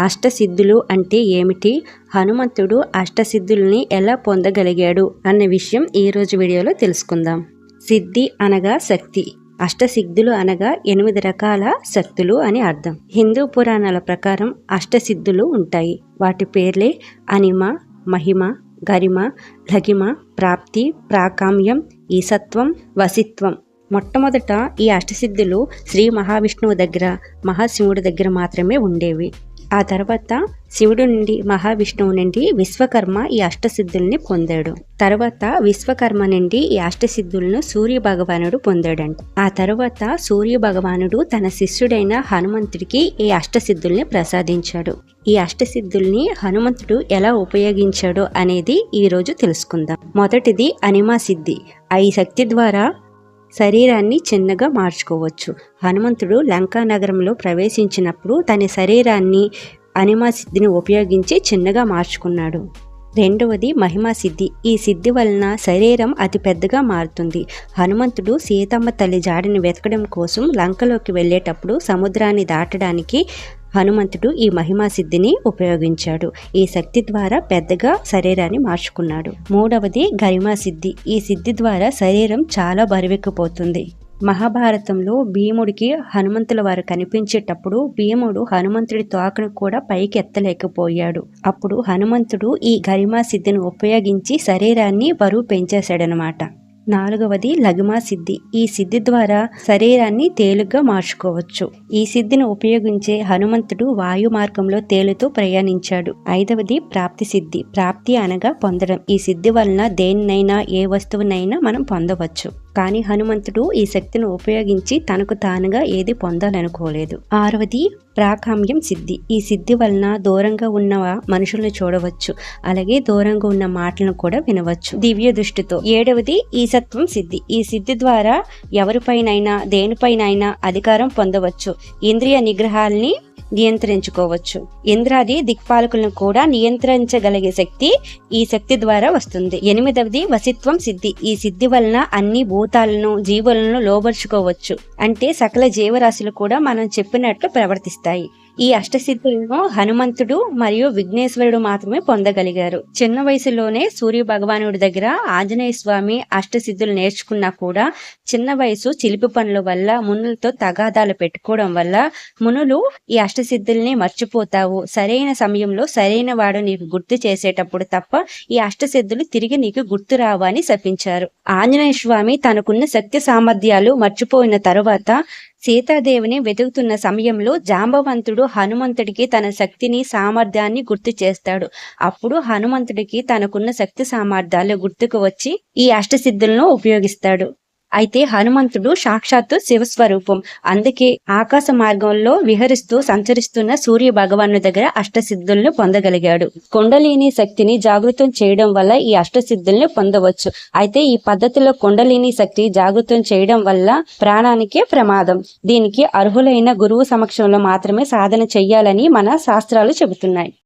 అష్టసిద్ధులు అంటే ఏమిటి? హనుమంతుడు అష్టసిద్ధుల్ని ఎలా పొందగలిగాడు? అన్న విషయం ఈరోజు వీడియోలో తెలుసుకుందాం. సిద్ధి అనగా శక్తి. అష్టసిద్ధులు అనగా ఎనిమిది రకాల శక్తులు అని అర్థం. హిందూ పురాణాల ప్రకారం అష్టసిద్ధులు ఉంటాయి. వాటి పేర్లే అనిమ మహిమ గరిమ లగిమ ప్రాప్తి ప్రాకామ్యం ఈసత్వం వసిత్వం మొట్టమొదట ఈ అష్టసిద్ధులు శ్రీ మహావిష్ణువు దగ్గర మహాశివుడి దగ్గర మాత్రమే ఉండేవి. ఆ తర్వాత శివుడు నుండి మహావిష్ణువు నుండి విశ్వకర్మ ఈ అష్టసిద్ధుల్ని పొందాడు. తర్వాత విశ్వకర్మ నుండి ఈ అష్టసిద్ధులను సూర్య భగవానుడు పొందాడంట. ఆ తర్వాత సూర్య భగవానుడు తన శిష్యుడైన హనుమంతుడికి ఈ అష్టసిద్ధుల్ని ప్రసాదించాడు. ఈ అష్టసిద్ధుల్ని హనుమంతుడు ఎలా ఉపయోగించాడు అనేది ఈరోజు తెలుసుకుందాం. మొదటిది అనిమా సిద్ధి. ఈ శక్తి ద్వారా శరీరాన్ని చిన్నగా మార్చుకోవచ్చు. హనుమంతుడు లంకా నగరంలో ప్రవేశించినప్పుడు తన శరీరాన్ని అనిమా సిద్ధిని ఉపయోగించి చిన్నగా మార్చుకున్నాడు. రెండవది మహిమా సిద్ధి. ఈ సిద్ధి వలన శరీరం అతి పెద్దగా మారుతుంది. హనుమంతుడు సీతమ్మ తల్లి జాడిని వెతకడం కోసం లంకలోకి వెళ్ళేటప్పుడు సముద్రాన్ని దాటడానికి హనుమంతుడు ఈ మహిమా సిద్ధిని ఉపయోగించాడు. ఈ శక్తి ద్వారా పెద్దగా శరీరాన్ని మార్చుకున్నాడు. మూడవది గరిమా సిద్ధి ఈ సిద్ధి ద్వారా శరీరం చాలా బరువెక్కిపోతుంది. మహాభారతంలో భీముడికి హనుమంతుల వారు కనిపించేటప్పుడు భీముడు హనుమంతుడి తోకను కూడా పైకి ఎత్తలేకపోయాడు. అప్పుడు హనుమంతుడు ఈ గరిమా సిద్ధిని ఉపయోగించి శరీరాన్ని బరువు పెంచేశాడనమాట నాలుగవది లగిమా సిద్ధి. ఈ సిద్ధి ద్వారా శరీరాన్ని తేలుగ్గా మార్చుకోవచ్చు. ఈ సిద్ధిని ఉపయోగించే హనుమంతుడు వాయు మార్గంలో తేలుతూ ప్రయాణించాడు. ఐదవది ప్రాప్తి సిద్ధి. ప్రాప్తి అనగా పొందడం. ఈ సిద్ధి వలన దేనినైనా ఏ వస్తువునైనా మనం పొందవచ్చు. కానీ హనుమంతుడు ఈ శక్తిని ఉపయోగించి తనకు తానుగా ఏది పొందాలనుకోలేదు. ఆరవది ప్రాకామ్యం సిద్ధి. ఈ సిద్ధి వలన దూరంగా ఉన్న మనుషులను చూడవచ్చు. అలాగే దూరంగా ఉన్న మాటలను కూడా వినవచ్చు. దివ్య దృష్టితో. ఏడవది ఈసత్వం సిద్ధి. ఈ సిద్ధి ద్వారా ఎవరిపైనైనా దేనిపైనైనా అధికారం పొందవచ్చు. ఇంద్రియ నిగ్రహాల్ని నియంత్రించుకోవచ్చు. ఇంద్రాది దిక్పాలకులను కూడా నియంత్రించగలిగే శక్తి ఈ శక్తి ద్వారా వస్తుంది. ఎనిమిదవది వసిత్వం సిద్ధి. ఈ సిద్ధి వలన అన్ని భూ భూతాలను జీవులను లోబర్చుకోవచ్చు. అంటే సకల జీవరాశులు కూడా మనం చెప్పినట్లు ప్రవర్తిస్తాయి. ఈ అష్టసిద్ధులను హనుమంతుడు మరియు విఘ్నేశ్వరుడు మాత్రమే పొందగలిగారు. చిన్న వయసులోనే సూర్య భగవానుడి దగ్గర ఆంజనేయ స్వామి అష్టసిద్ధులు నేర్చుకున్నా కూడా చిన్న వయసు చిలిపి పనుల వల్ల మునులతో తగాదాలు పెట్టుకోవడం వల్ల మునులు ఈ అష్టసిద్ధుల్ని మర్చిపోతావు. సరైన సమయంలో సరైన వాడు నీకు గుర్తు చేసేటప్పుడు తప్ప ఈ అష్టసిద్ధులు తిరిగి నీకు గుర్తు రావని శపించారు. ఆంజనేయ స్వామి తనకున్న శక్తి సామర్థ్యాలు మర్చిపోయిన తరువాత సీతాదేవిని వెతుకుతున్న సమయంలో జాంబవంతుడు హనుమంతుడికి తన శక్తిని సామర్థ్యాన్ని గుర్తు చేస్తాడు. అప్పుడు హనుమంతుడికి తనకున్న శక్తి సామర్థ్యాలు గుర్తుకు వచ్చి ఈ అష్టసిద్ధులను ఉపయోగిస్తాడు. అయితే హనుమంతుడు సాక్షాత్తు శివస్వరూపం. అందుకే ఆకాశ మార్గంలో విహరిస్తూ సంచరిస్తున్న సూర్య భగవాను దగ్గర అష్టసిద్ధులను పొందగలిగాడు. కుండలిని శక్తిని జాగృతం చేయడం వల్ల ఈ అష్టసిద్ధుల్ని పొందవచ్చు. అయితే ఈ పద్ధతిలో కుండలిని శక్తి జాగృతం చేయడం వల్ల ప్రాణానికే ప్రమాదం. దీనికి అర్హులైన గురువు సమక్షంలో మాత్రమే సాధన చెయ్యాలని మన శాస్త్రాలు చెబుతున్నాయి.